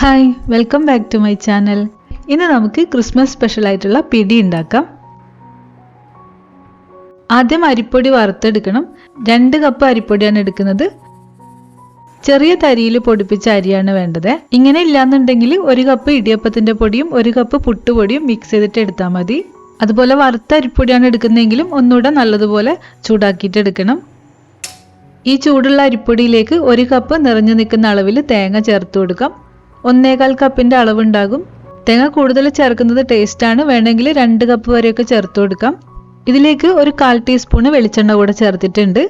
Hi welcome back to my channel ഇന്ന് നമുക്ക് Christmas special ആയിട്ടുള്ള പിടി ഉണ്ടാക്കാം. ആദ്യം അരിപ്പൊടി വറുത്തെടുക്കണം. രണ്ട് കപ്പ് അരിപ്പൊടിയാണ് എടുക്കുന്നത്. ചെറിയ തരിയിൽ പൊടിപ്പിച്ച അരിയാണ് വേണ്ടത്. ഇങ്ങനെ ഇല്ലാന്നുണ്ടെങ്കിൽ ഒരു കപ്പ് ഇടിയപ്പത്തിന്റെ പൊടിയും ഒരു കപ്പ് പുട്ടുപൊടിയും മിക്സ് ചെയ്തിട്ട് എടുത്താൽ മതി. അതുപോലെ വറുത്ത അരിപ്പൊടിയാണ് എടുക്കുന്നതെങ്കിലും ഒന്നുകൂടെ നല്ലതുപോലെ ചൂടാക്കിയിട്ട് എടുക്കണം. ഈ ചൂടുള്ള അരിപ്പൊടിയിലേക്ക് ഒരു കപ്പ് നിറഞ്ഞു നിൽക്കുന്ന അളവിൽ തേങ്ങ ചേർത്ത് കൊടുക്കാം. ഒന്നേകാൽ കപ്പിന്റെ അളവുണ്ടാകും. തേങ്ങ കൂടുതൽ ചേർക്കുന്നത് ടേസ്റ്റാണ് വേണമെങ്കിൽ രണ്ട് കപ്പ് വരെയൊക്കെ ചേർത്ത് കൊടുക്കാം. ഇതിലേക്ക് ഒരു കാൽ ടീസ്പൂണ് വെളിച്ചെണ്ണ കൂടെ ചേർത്തിട്ടുണ്ട്.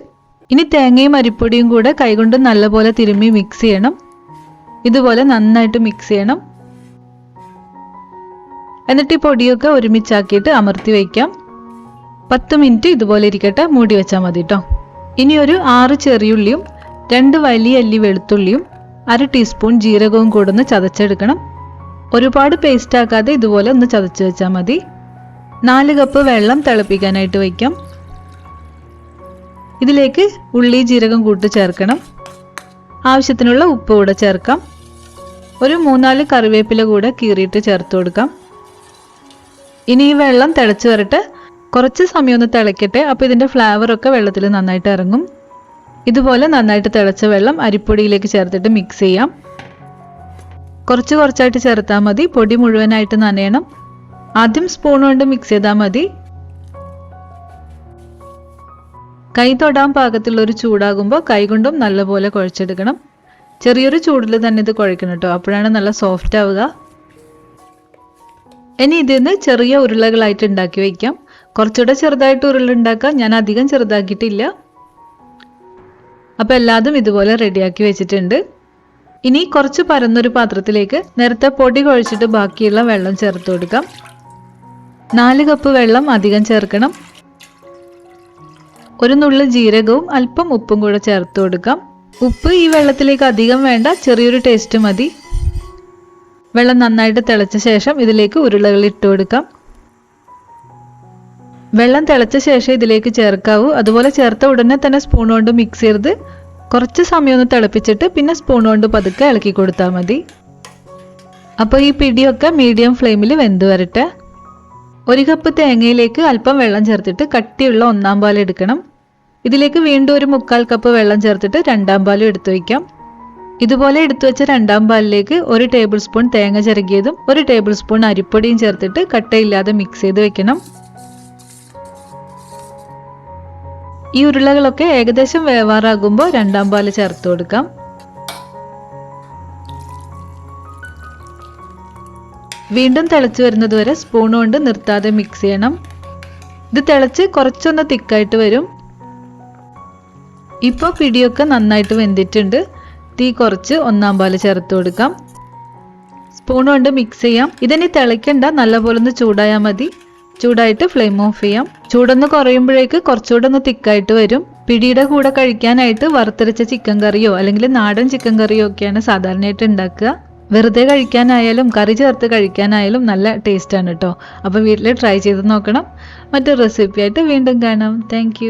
ഇനി തേങ്ങയും അരിപ്പൊടിയും കൂടെ കൈകൊണ്ട് നല്ലപോലെ തിരുമ്മി മിക്സ് ചെയ്യണം. ഇതുപോലെ നന്നായിട്ട് മിക്സ് ചെയ്യണം. എന്നിട്ട് ഈ പൊടിയൊക്കെ ഒരുമിച്ചാക്കിയിട്ട് അമർത്തി വയ്ക്കാം. പത്ത് മിനിറ്റ് ഇതുപോലെ ഇരിക്കട്ടെ. മൂടി വെച്ചാൽ മതി കേട്ടോ ഇനി ഒരു ആറ് ചെറിയുള്ളിയും രണ്ട് വലിയ അല്ലി വെളുത്തുള്ളിയും അര ടീസ്പൂൺ ജീരകവും കൂടെ ഒന്ന് ചതച്ചെടുക്കണം. ഒരുപാട് പേസ്റ്റ് ആക്കാതെ ഇതുപോലെ ഒന്ന് ചതച്ച് വെച്ചാൽ മതി. നാല് കപ്പ് വെള്ളം തിളപ്പിക്കാനായിട്ട് വയ്ക്കാം. ഇതിലേക്ക് ഉള്ളി ജീരകം കൂട്ട് ചേർക്കണം. ആവശ്യത്തിനുള്ള ഉപ്പ് കൂടെ ചേർക്കാം. ഒരു മൂന്നാൽ കറിവേപ്പില കൂടെ കീറിയിട്ട് ചേർത്ത് കൊടുക്കാം. ഇനി ഈ വെള്ളം തിളച്ച് വരട്ടെ. കുറച്ച് സമയം ഒന്ന് തിളയ്ക്കട്ടെ അപ്പോൾ ഇതിന്റെ ഫ്ലേവറൊക്കെ വെള്ളത്തിൽ നന്നായിട്ട് ഇറങ്ങും. ഇതുപോലെ നന്നായിട്ട് തിളച്ച വെള്ളം അരിപ്പൊടിയിലേക്ക് ചേർത്തിട്ട് മിക്സ് ചെയ്യാം. കുറച്ച് കുറച്ചായിട്ട് ചേർത്താൽ മതി. പൊടി മുഴുവനായിട്ട് നനയണം. ആദ്യം സ്പൂൺ കൊണ്ട് മിക്സ് ചെയ്താൽ മതി. കൈ തൊടാൻ ഒരു ചൂടാകുമ്പോൾ കൈ കൊണ്ടും നല്ലപോലെ കുഴച്ചെടുക്കണം. ചെറിയൊരു ചൂടിൽ തന്നെ ഇത് കുഴക്കണം കേട്ടോ അപ്പോഴാണ് നല്ല സോഫ്റ്റ് ആവുക. ഇനി ഇതിന്ന് ചെറിയ ഉരുളകളായിട്ട് ഉണ്ടാക്കി വയ്ക്കാം. കുറച്ചുകൂടെ ചെറുതായിട്ട് ഉരുളുണ്ടാക്കാം ഞാൻ അധികം ചെറുതാക്കിയിട്ടില്ല. അപ്പോൾ എല്ലാതും ഇതുപോലെ റെഡിയാക്കി വെച്ചിട്ടുണ്ട്. ഇനി കുറച്ച് പരന്നൊരു പാത്രത്തിലേക്ക് നേരത്തെ പൊടി കുഴച്ചിട്ട് ബാക്കിയുള്ള വെള്ളം ചേർത്ത് കൊടുക്കാം. നാല് കപ്പ് വെള്ളം അധികം ചേർക്കണം. ഒരു നുള്ള് ജീരകവും അല്പം ഉപ്പും കൂടെ ചേർത്ത് കൊടുക്കാം. ഉപ്പ് ഈ വെള്ളത്തിലേക്ക് അധികം വേണ്ട ചെറിയൊരു ടേസ്റ്റ് മതി. വെള്ളം നന്നായിട്ട് തിളച്ച ശേഷം ഇതിലേക്ക് ഉരുളകൾ ഇട്ട് കൊടുക്കാം. വെള്ളം തിളച്ച ശേഷം ഇതിലേക്ക് ചേർക്കാവൂ. അതുപോലെ ചേർത്ത ഉടനെ തന്നെ സ്പൂൺ കൊണ്ട് മിക്സ് ചെയ്ത് കുറച്ച് സമയം ഒന്ന് തിളപ്പിച്ചിട്ട് പിന്നെ സ്പൂൺ കൊണ്ട് പതുക്കെ ഇളക്കി കൊടുത്താൽ മതി. അപ്പോൾ ഈ പിടിയൊക്കെ മീഡിയം ഫ്ലെയിമിൽ വെന്ത് വരട്ടെ. ഒരു കപ്പ് തേങ്ങയിലേക്ക് അല്പം വെള്ളം ചേർത്തിട്ട് കട്ടിയുള്ള ഒന്നാം പാൽ എടുക്കണം. ഇതിലേക്ക് വീണ്ടും ഒരു മുക്കാൽ കപ്പ് വെള്ളം ചേർത്തിട്ട് രണ്ടാം പാലും എടുത്തു വയ്ക്കാം. ഇതുപോലെ എടുത്തു വെച്ച രണ്ടാം പാലിലേക്ക് ഒരു ടേബിൾ സ്പൂൺ തേങ്ങ ചിരകിയതും ഒരു ടേബിൾ സ്പൂൺ അരിപ്പൊടിയും ചേർത്തിട്ട് കട്ടയില്ലാതെ മിക്സ് ചെയ്ത് വെക്കണം. ഈ ഉരുളകളൊക്കെ ഏകദേശം വേവാറാകുമ്പോൾ രണ്ടാം പാൽ ചേർത്ത് കൊടുക്കാം. വീണ്ടും തിളച്ച് വരുന്നത് വരെ സ്പൂൺ കൊണ്ട് നിർത്താതെ മിക്സ് ചെയ്യണം. ഇത് തിളച്ച് കുറച്ചൊന്ന് തിക്കായിട്ട് വരും. ഇപ്പോൾ പിടിയൊക്കെ നന്നായിട്ട് വെന്തിട്ടുണ്ട്. തീ കുറച്ച് ഒന്നാം പാൽ ചേർത്ത് കൊടുക്കാം. സ്പൂൺ കൊണ്ട് മിക്സ് ചെയ്യാം. ഇതിനി തിളയ്ക്കണ്ട നല്ലപോലെ ഒന്ന് ചൂടായാൽ മതി. ചൂടായിട്ട് ഫ്ലെയിം ഓഫ് ചെയ്യാം. ചൂടൊന്ന് കുറയുമ്പോഴേക്ക് കുറച്ചുകൂടെ ഒന്ന് തിക്കായിട്ട് വരും. പിടിയുടെ കൂടെ കഴിക്കാനായിട്ട് വറുത്തരച്ച ചിക്കൻ കറിയോ അല്ലെങ്കിൽ നാടൻ ചിക്കൻ കറിയോ ഒക്കെയാണ് സാധാരണയായിട്ട് ഉണ്ടാക്കുക. വെറുതെ കഴിക്കാനായാലും കറി ചേർത്ത് കഴിക്കാനായാലും നല്ല ടേസ്റ്റാണ് കേട്ടോ അപ്പോൾ വീട്ടിൽ ട്രൈ ചെയ്ത് നോക്കണം. മറ്റൊരു റെസിപ്പിയായിട്ട് വീണ്ടും കാണാം. താങ്ക്